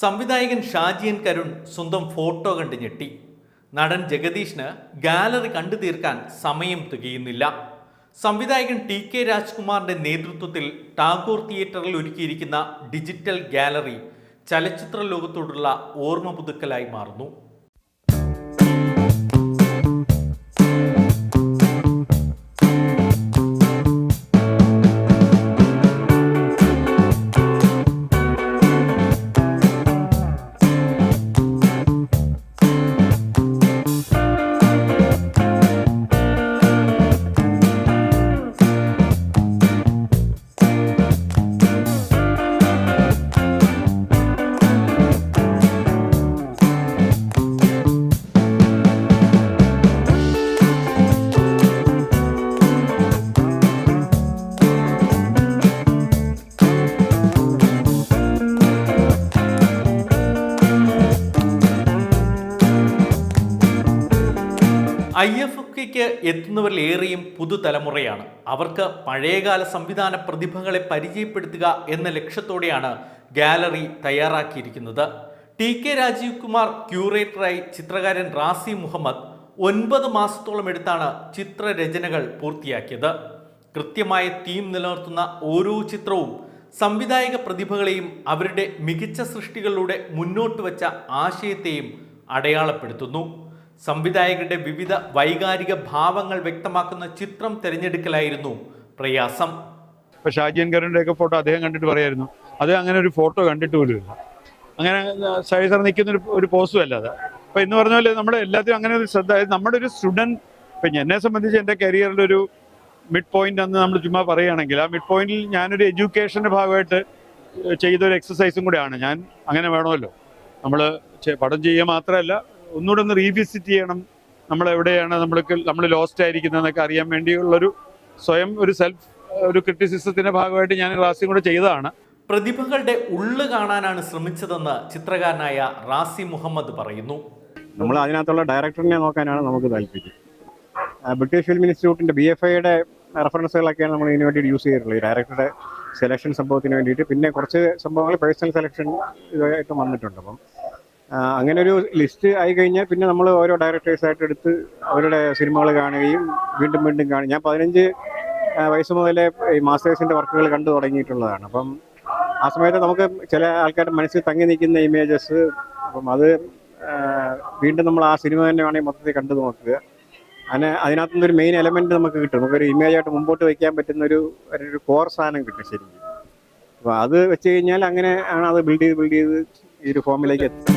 സംവിധായകൻ ഷാജിയൻ കരുൺ സ്വന്തം ഫോട്ടോ കണ്ട് ഞെട്ടി. നടൻ ജഗദീഷിന് ഗാലറി കണ്ടു തീർക്കാൻ സമയം തികയുന്നില്ല. സംവിധായകൻ ടി കെ രാജ്കുമാറിന്റെ നേതൃത്വത്തിൽ ടാഗോർ തിയേറ്ററിൽ ഒരുക്കിയിരിക്കുന്ന ഡിജിറ്റൽ ഗാലറി ചലച്ചിത്ര ലോകത്തോടുള്ള ഓർമ്മ പുതുക്കലായി മാറുന്നു. ഐ എഫ് എഫ്ക്ക് എത്തുന്നവരിൽ ഏറെയും പുതുതലമുറയാണ്. അവർക്ക് പഴയകാല സംവിധാന പ്രതിഭകളെ പരിചയപ്പെടുത്തുക എന്ന ലക്ഷ്യത്തോടെയാണ് ഗാലറി തയ്യാറാക്കിയിരിക്കുന്നത്. ടി കെ രാജീവ് കുമാർ ക്യൂറേറ്ററായി ചിത്രകാരൻ റാസി മുഹമ്മദ് ഒൻപത് മാസത്തോളം എടുത്താണ് ചിത്രരചനകൾ പൂർത്തിയാക്കിയത്. കൃത്യമായ തീം നിലനിർത്തുന്ന ഓരോ ചിത്രവും സംവിധായക പ്രതിഭകളെയും അവരുടെ മികച്ച സൃഷ്ടികളിലൂടെ മുന്നോട്ട് വച്ച ആശയത്തെയും അടയാളപ്പെടുത്തുന്നു. സംവിധായകരുടെ വിവിധ വൈകാരിക ഭാവങ്ങൾ വ്യക്തമാക്കുന്ന ചിത്രം തിരഞ്ഞെടുക്കലായിരുന്നു പ്രയാസം. ഇപ്പൊ ഷാജിയൻ ഒക്കെ ഫോട്ടോ അദ്ദേഹം കണ്ടിട്ട് പറയായിരുന്നു. അത് അങ്ങനെ ഒരു ഫോട്ടോ കണ്ടിട്ട് പോലും അങ്ങനെ സൈസർ നിൽക്കുന്ന ഒരു പോസ്റ്റും അല്ല അത്. അപ്പൊ എന്ന് പറഞ്ഞ പോലെ നമ്മുടെ എല്ലാത്തിനും അങ്ങനെ ഒരു ശ്രദ്ധ നമ്മുടെ ഒരു സ്റ്റുഡന്റ് ഇപ്പൊ എന്നെ സംബന്ധിച്ച് എന്റെ കരിയറിൽ ഒരു മിഡ് പോയിന്റ് എന്ന് നമ്മൾ ചുമ്മാ പറയുകയാണെങ്കിൽ ആ മിഡ് പോയിന്റിൽ ഞാനൊരു എഡ്യൂക്കേഷന്റെ ഭാഗമായിട്ട് ചെയ്തൊരു എക്സസൈസും കൂടെയാണ്. ഞാൻ അങ്ങനെ വേണമല്ലോ. നമ്മൾ പടം ചെയ്യുക മാത്രമല്ല ഒന്നുകൂടെ ഒന്ന് റീവിസിറ്റ് ചെയ്യണം. നമ്മൾ എവിടെയാണ് നമ്മൾക്ക് നമ്മൾ ലോസ്റ്റ് ആയിരിക്കുന്നതെന്നൊക്കെ അറിയാൻ വേണ്ടിയുള്ളൊരു സ്വയം ഒരു സെൽഫ് ഒരു ക്രിറ്റിസിസത്തിന്റെ ഭാഗമായിട്ട് ഞാൻ റാസിയും കൂടെ ചെയ്തതാണ്. പ്രതിഭകളുടെ ഉള്ളു കാണാനാണ് ശ്രമിച്ചതെന്ന് ചിത്രകാരനായ റാസി മുഹമ്മദ് പറയുന്നു. നമ്മൾ അതിനകത്തുള്ള ഡയറക്ടറിനെ നോക്കാനാണ് നമുക്ക് താല്പര്യം. ബ്രിട്ടീഷ് ഫിലിം ഇൻസ്റ്റിറ്റ്യൂട്ടിന്റെ ബി എഫ് ഐയുടെ റെഫറൻസുകളൊക്കെയാണ് നമ്മൾ ഇതിന് വേണ്ടി യൂസ് ചെയ്തിട്ടുള്ളത്. ഈ ഡയറക്ടറുടെ സെലക്ഷൻ സംഭവത്തിന് വേണ്ടിയിട്ട്. പിന്നെ കുറച്ച് സംഭവങ്ങൾ പേഴ്സണൽ സെലക്ഷൻ ഇതായിട്ട് വന്നിട്ടുണ്ട്. അപ്പം അങ്ങനെ ഒരു ലിസ്റ്റ് ആയി കഴിഞ്ഞാൽ പിന്നെ നമ്മൾ ഓരോ ഡയറക്ടേഴ്സായിട്ട് എടുത്ത് അവരുടെ സിനിമകൾ കാണുകയും വീണ്ടും വീണ്ടും കാണും. ഞാൻ പതിനഞ്ച് വയസ്സ് മുതലേ ഈ മാസ്റ്റേഴ്സിന്റെ വർക്കുകൾ കണ്ടു തുടങ്ങിയിട്ടുള്ളതാണ്. അപ്പം ആ സമയത്ത് നമുക്ക് ചില ആൾക്കാരുടെ മനസ്സിൽ തങ്ങി നിൽക്കുന്ന ഇമേജസ് അപ്പം അത് വീണ്ടും നമ്മൾ ആ സിനിമ തന്നെ വേണമെങ്കിൽ മൊത്തത്തിൽ കണ്ടു നോക്കുക. അങ്ങനെ അതിനകത്തുനിന്ന് ഒരു മെയിൻ എലമെന്റ് നമുക്ക് കിട്ടും. നമുക്കൊരു ഇമേജ് ആയിട്ട് മുമ്പോട്ട് വയ്ക്കാൻ പറ്റുന്ന ഒരു ഒരു കോർ സാധനം കിട്ടും ശരിക്കും. അപ്പോൾ അത് വെച്ച് കഴിഞ്ഞാൽ അങ്ങനെ ആണ് അത് ബിൽഡ് ചെയ്ത് ബിൽഡ് ചെയ്ത് ഈ ഒരു ഫോമിലേക്ക് എത്തുന്നത്.